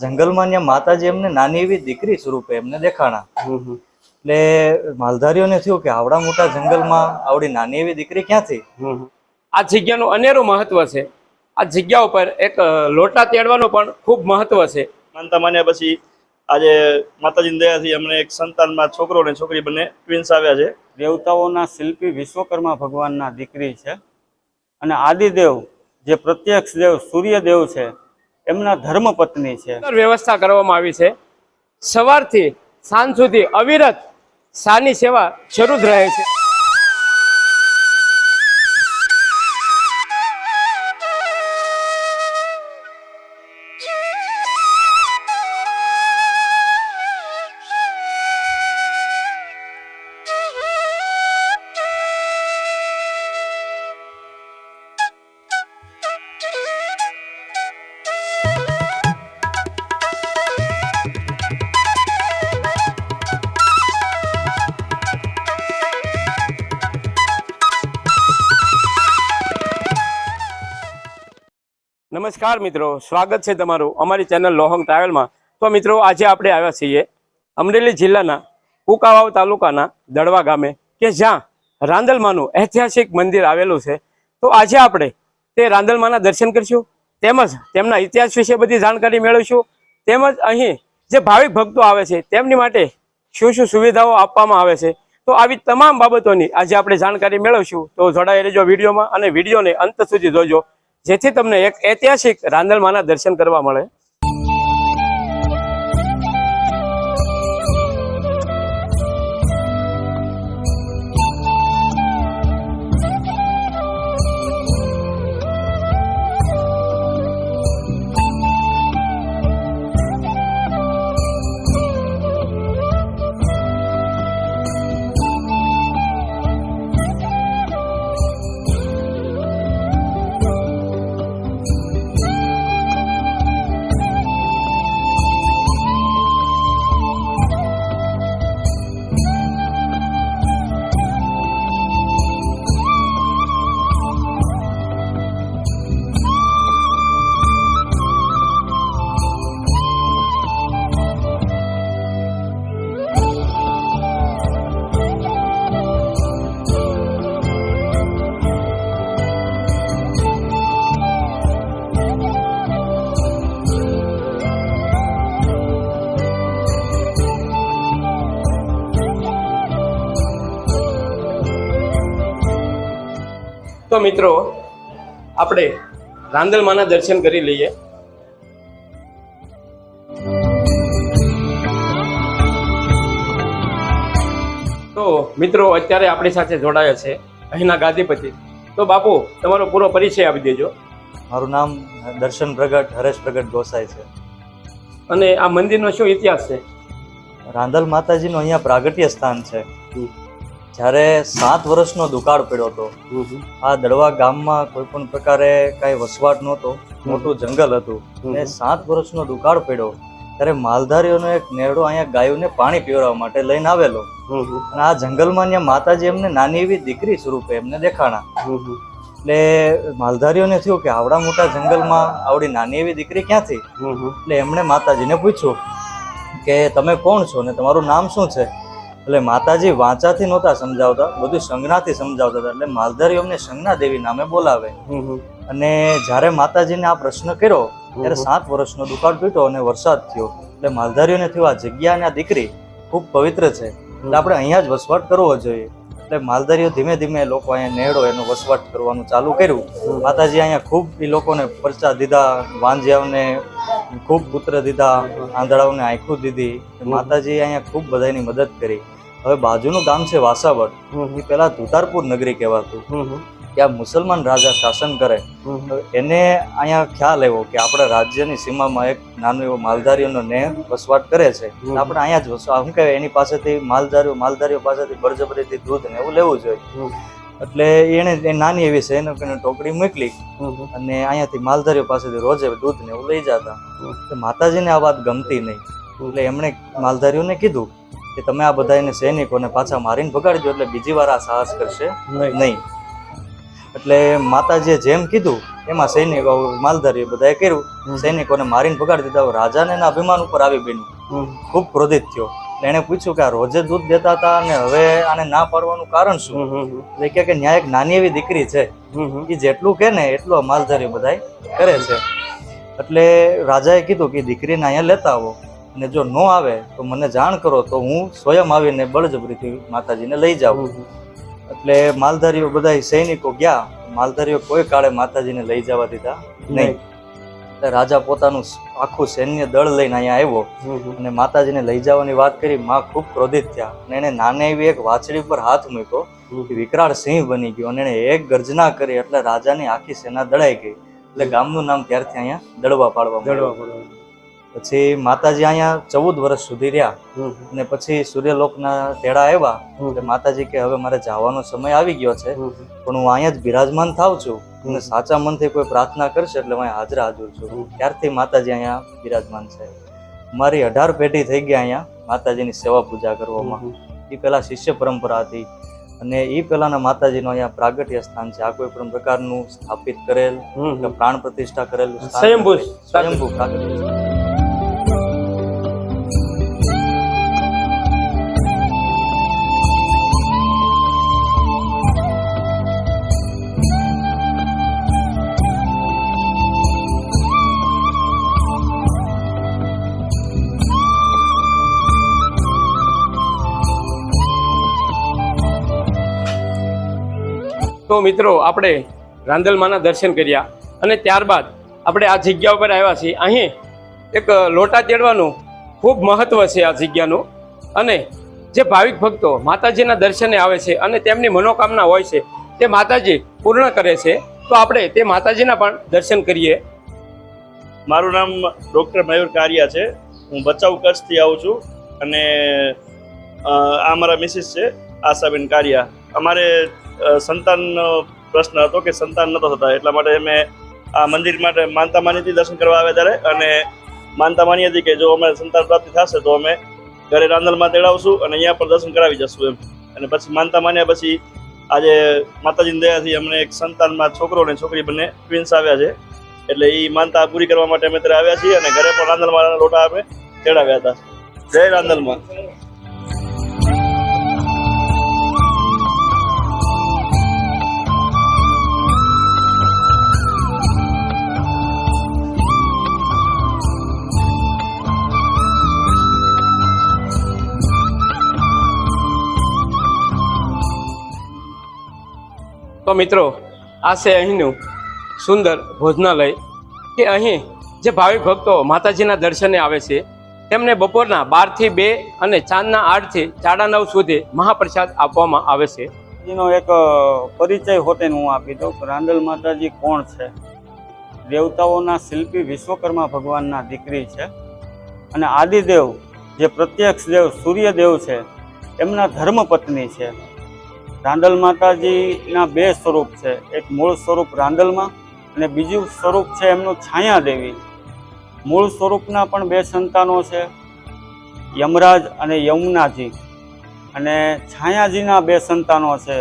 જંગલમાં ત્યાં માતાજી એમને નાની એવી દીકરી સ્વરૂપે એમને દેખાણા. એટલે માલધારીઓને થયું કે આવડા મોટા જંગલમાં આવડી નાની એવી દીકરી ક્યાંથી? આ જગ્યાનું અનેરું મહત્વ છે. આ જગ્યા ઉપર એક લોટા તેડવાનું પણ ખૂબ મહત્વ છે. માનતા માન્યા પછી આજે માતાજીની દયાથી અમને એક સંતાનમાં છોકરો અને છોકરી બંને ટ્વિન્સ આવ્યા છે. દેવતાઓના શિલ્પી વિશ્વકર્મા ભગવાનના દીકરી છે. અને આદિદેવ જે પ્રત્યક્ષ દેવ સૂર્યદેવ છે એમના ધર્મપત્ની છે. સુંદર વ્યવસ્થા કરવામાં આવી છે. સવારથી સાંજ સુધી અવિરત સાની સેવા શરૂ જ રહે છે. નમસ્કાર મિત્રો, સ્વાગત છે તમારું અમારી ચેનલ લોહંગ ટ્રાવેલમાં. તો મિત્રો, આજે આપણે આવ્યા છીએ અમરેલી જિલ્લાના કુકાવાવ તાલુકાના દડવા ગામે, કે જ્યાં રાંદલમાનું ઐતિહાસિક મંદિર આવેલું છે. તો આજે આપણે તે રાંદલમાના દર્શન કરીશું, તેમજ તેમના ઇતિહાસ વિશે બધી જાણકારી મેળવીશું, તેમજ અહીં જે ભાવિક ભક્તો આવે છે, તેમની માટે શું શું સુવિધાઓ આપવામાં આવે છે. તો આવી તમામ બાબતોની આજે આપણે જાણકારી મેળવશું. તો જોડાઈ રહેજો વિડીયોમાં અને વિડીયોને અંત સુધી જોજો. જેથી તમને એક ઐતિહાસિક રાંદલમાના દર્શન કરવા મળે. તો મિત્રો આપણે રાંદલમાના દર્શન કરી લઈએ. તો મિત્રો અત્યારે આપણી સાથે જોડાયા છે અહીંના ગાદીપતિ. તો બાપુ તમારો પૂરો પરિચય આપી દેજો. મારું નામ દર્શન પ્રગટ હરેશ પ્રગટ ગોસાઈ છે. અને આ મંદિરનો શું ઇતિહાસ છે? રાંદલ માતાજીનું અહીંયા પ્રાગટ્ય સ્થાન છે. જ્યારે સાત વર્ષનો દુકાળ પડ્યો હતો આ દડવા ગામમાં કોઈ પણ પ્રકારે કાંઈ વસવાટ નહોતો મોટું જંગલ હતું. અને સાત વર્ષનો દુકાળ પડ્યો ત્યારે માલધારીઓનો એક નેરડો અહીંયા ગાયોને પાણી પીવડાવવા માટે લઈને આવેલો. અને આ જંગલમાં ત્યાં માતાજી એમને નાની એવી દીકરી સ્વરૂપે એમને દેખાણા. એટલે માલધારીઓને થયું કે આવડા મોટા જંગલમાં આવડી નાની એવી દીકરી ક્યાંથી? એટલે એમણે માતાજીને પૂછ્યું કે તમે કોણ છો ને તમારું નામ શું છે? એટલે માતાજી વાંચાથી નહોતા સમજાવતા બધું સંજ્ઞાથી સમજાવતા હતા. એટલે માલધારીઓ અમને સંજ્ઞા દેવી નામે બોલાવે. અને જ્યારે માતાજીને આ પ્રશ્ન કર્યો ત્યારે સાત વર્ષનો દુકાળ પીટો અને વરસાદ થયો. એટલે માલધારીઓને થયું આ જગ્યા અને આ દીકરી ખૂબ પવિત્ર છે. એટલે આપણે અહીંયા જ વસવાટ કરવો જોઈએ. એટલે માલધારીઓ ધીમે ધીમે લોકો અહીંયા નેડો એનો વસવાટ કરવાનું ચાલુ કર્યું. માતાજી અહીંયા ખૂબ એ લોકોને પરચા દીધા વાંજિયાઓને ખૂબ પુત્ર દીધા આંધળાઓને આંખું દીધી. માતાજી અહીંયા ખૂબ બધાની મદદ કરી. હવે બાજુનું ગામ છે વાસાવડ. એ પહેલાં ધુતારપુર નગરી કહેવાતું. ત્યાં મુસલમાન રાજા શાસન કરે એને અહીંયા ખ્યાલ આવ્યો કે આપણા રાજ્યની સીમામાં એક નાનો એવો માલધારીઓનો ને વસવાટ કરે છે. આપણે અહીંયા જ વસવા શું કહેવાય? એની પાસેથી માલધારીઓ માલધારીઓ પાસેથી બળજબરીથી દૂધ ને એવું લેવું જોઈએ. એટલે એને એ નાની એવી છે એને ટોકડી મોકલી અને અહીંયાથી માલધારીઓ પાસેથી રોજે દૂધ ને એવું લઈ જતા. માતાજીને આ વાત ગમતી નહીં. એટલે એમણે માલધારીઓને કીધું કે તમે આ બધા એને સૈનિકોને પાછા મારીને ભગાડજો એટલે બીજી વાર આ સાહસ કરશે નહીં. એટલે માતાજીએ જેમ કીધું એમાં સૈનિકો માલધારીઓ બધાએ કર્યું. સૈનિકોને મારીને ભગાડી દીધા. રાજાને એના અભિમાન ઉપર આવી બન્યું. ખૂબ ક્રોધિત થયો. એણે પૂછ્યું કે આ રોજે દૂધ દેતા હતા અને હવે આને ના પાડવાનું કારણ શું? એટલે કહે કે ન્યાય એક નાની એવી દીકરી છે. એ જેટલું કે ને એટલું માલધારી બધાય કરે છે. એટલે રાજાએ કીધું કે દીકરીને અહીંયા લેતા આવો. અને જો ન આવે તો મને જાણ કરો તો હું સ્વયં આવીને બળજબરીથી માતાજીને લઈ જાઉં. એટલે માલધારીઓ બધા સૈનિકો ગયા. માલધારીઓ કોઈ કાળે માતાજીને લઈ જવા દીધા નહીં. એટલે રાજા પોતાનું આખું સૈન્ય દળ લઈને અહીંયા આવ્યો અને માતાજીને લઈ જવાની વાત કરી. માં ખૂબ ક્રોધિત થયા અને એને નાને એવી એક વાછડી પર હાથ મૂક્યો. વિકરાળ સિંહ બની ગયો અને એને એક ગર્જના કરી એટલે રાજાની આખી સેના દળાઈ ગઈ. એટલે ગામનું નામ ત્યારથી અહીંયા દળવા પાડવામાં આવ્યું. પછી માતાજી અહીંયા ચૌદ વર્ષ સુધી રહ્યા. અને પછી સૂર્યલોકના તેડા આવ્યા. એટલે માતાજી કે હવે મારે જવાનો સમય આવી ગયો છે. પણ હું અહીંયા જ બિરાજમાન થાવ છું. અને સાચા મનથી કોઈ પ્રાર્થના કરશે એટલે હું હાજર હાજર છું. ત્યારથી માતાજી અહીંયા બિરાજમાન છે. મારી અઢાર પેઢી થઈ ગયા અહીંયા માતાજીની સેવા પૂજા કરવામાં. એ પહેલા શિષ્ય પરંપરા હતી. અને એ પહેલાના માતાજીનું અહીંયા પ્રાગટ્ય સ્થાન છે. આ કોઈ પણ પ્રકારનું સ્થાપિત કરેલ પ્રાણ પ્રતિષ્ઠા કરેલું સ્વયંભૂ સ્વયંભૂ પ્રાગટ્ય તો મિત્રો આપણે રાંદલમાના દર્શન કર્યા અને ત્યારબાદ આપણે આ જગ્યા ઉપર આવ્યા છીએ. અહીં એક લોટા તેડવાનું ખૂબ મહત્ત્વ છે આ જગ્યાનું. અને જે ભાવિક ભક્તો માતાજીના દર્શને આવે છે અને તેમની મનોકામના હોય છે, તે માતાજી પૂર્ણ કરે છે. તો આપણે તે માતાજીના પણ દર્શન કરીએ. મારું નામ ડૉક્ટર મયુર કારિયા છે. હું બચાવ કચ્છથી આવું છું અને આ મારા મિસિસ છે, આશાબેન કારિયા. અમારે સંતાનનો પ્રશ્ન હતો કે સંતાન નહોતો થતા, એટલા માટે અમે આ મંદિર માટે માનતા માની હતી દર્શન કરવા આવ્યા ત્યારે અને માનતા માની હતી કે જો અમે સંતાન પ્રાપ્તિ થશે તો અમે ઘરે રાંદલમાં તેડાવશું અને અહીંયા પણ દર્શન કરાવી જશું એમ. અને પછી માનતા માન્યા પછી આજે માતાજીની દયાથી અમને એક સંતાનમાં છોકરો અને છોકરી બંને ટ્વિન્સ આવ્યા છે. એટલે એ માનતા પૂરી કરવા માટે અમે ત્યારે આવ્યા છીએ અને ઘરે પણ રાંદલમાં લોટા અમે તેડાવ્યા હતા. જય રાંદલમાં મિત્રો, આ છે અહીંનું સુંદર ભોજનાલય કે અહીં જે ભાવિક ભક્તો માતાજીના દર્શને આવે છે, તેમને બપોરના બારથી બે અને ચાંદના આઠથી સાડા નવ સુધી મહાપ્રસાદ આપવામાં આવે છે. એનો એક પરિચય હોતે હું આપી દઉં રાંદલ માતાજી કોણ છે? દેવતાઓના શિલ્પી વિશ્વકર્મા ભગવાનના દીકરી છે અને આદિદેવ, જે પ્રત્યક્ષ દેવ સૂર્યદેવ છે, એમના ધર્મપત્ની છે. રાંદલ માતાજીના બે સ્વરૂપ છે. એક મૂળ સ્વરૂપ રાંદલમાં અને બીજું સ્વરૂપ છે એમનું છાયા દેવી. મૂળ સ્વરૂપના પણ બે સંતાનો છે, યમરાજ અને યમુનાજી. અને છાયાજીના બે સંતાનો છે,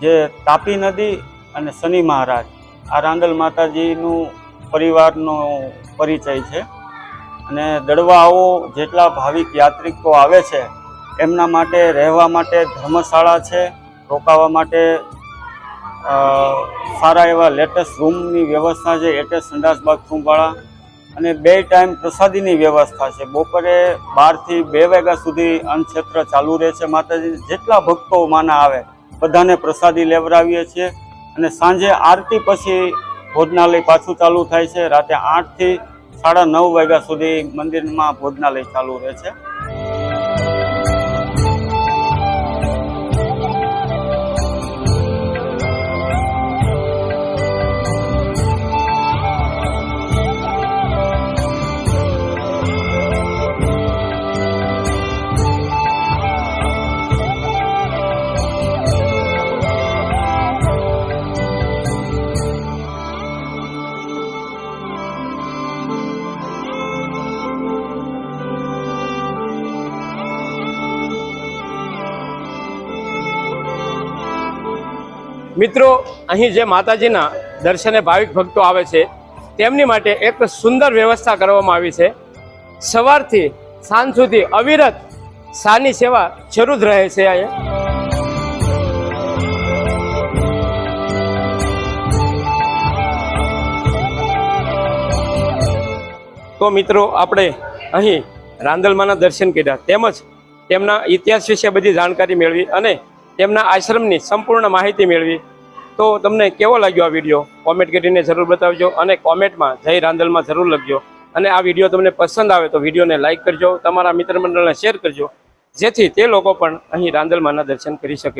જે તાપી નદી અને શનિ મહારાજ. આ રાંદલ માતાજીનું પરિવારનો પરિચય છે. અને દડવાઓ જેટલા ભાવિક યાત્રિકો આવે છે એમના માટે રહેવા માટે ધર્મશાળા છે, રોકાવા માટે સારા એવા લેટેસ્ટ રૂમની વ્યવસ્થા છે, એટેચ સંડાસ બાથરૂમવાળા અને બે ટાઈમ પ્રસાદીની વ્યવસ્થા છે. બપોરે બારથી બે વાગ્યા સુધી અન્નક્ષેત્ર ચાલુ રહે છે. માતાજી જેટલા ભક્તો માના આવે, બધાને પ્રસાદી લેવડાવીએ છીએ અને સાંજે આરતી પછી ભોજનાલય પાછું ચાલુ થાય છે. રાતે આઠથી સાડા નવ વાગ્યા સુધી મંદિરમાં ભોજનાલય ચાલુ રહે છે. મિત્રો, અહીં જે માતાજીના દર્શને ભાવિક ભક્તો આવે છે, તેમની માટે એક સુંદર વ્યવસ્થા કરવામાં આવી છે. સવારથી સાંજ સુધી અવિરત સાની સેવા શરૂ જ રહે છે અહીંયા. તો મિત્રો, આપણે અહીં રાંદલમાના દર્શન કર્યા. તેમજ તેમના ઇતિહાસ વિશે બધી જાણકારી મેળવી અને તેમના આશ્રમની સંપૂર્ણ માહિતી મેળવી. તો તમને કેવો લાગ્યો આ વીડિયો? કોમેન્ટ કરીને જરૂર બતાવજો અને કોમેન્ટમાં જય રાંદલમાં જરૂર લખજો. અને આ વીડિયો તમને પસંદ આવે તો વિડીયોને લાઇક કરજો, તમારા મિત્ર મંડળને શેર કરજો, જેથી તે લોકો પણ અહીં રાંદલમાના દર્શન કરી શકે.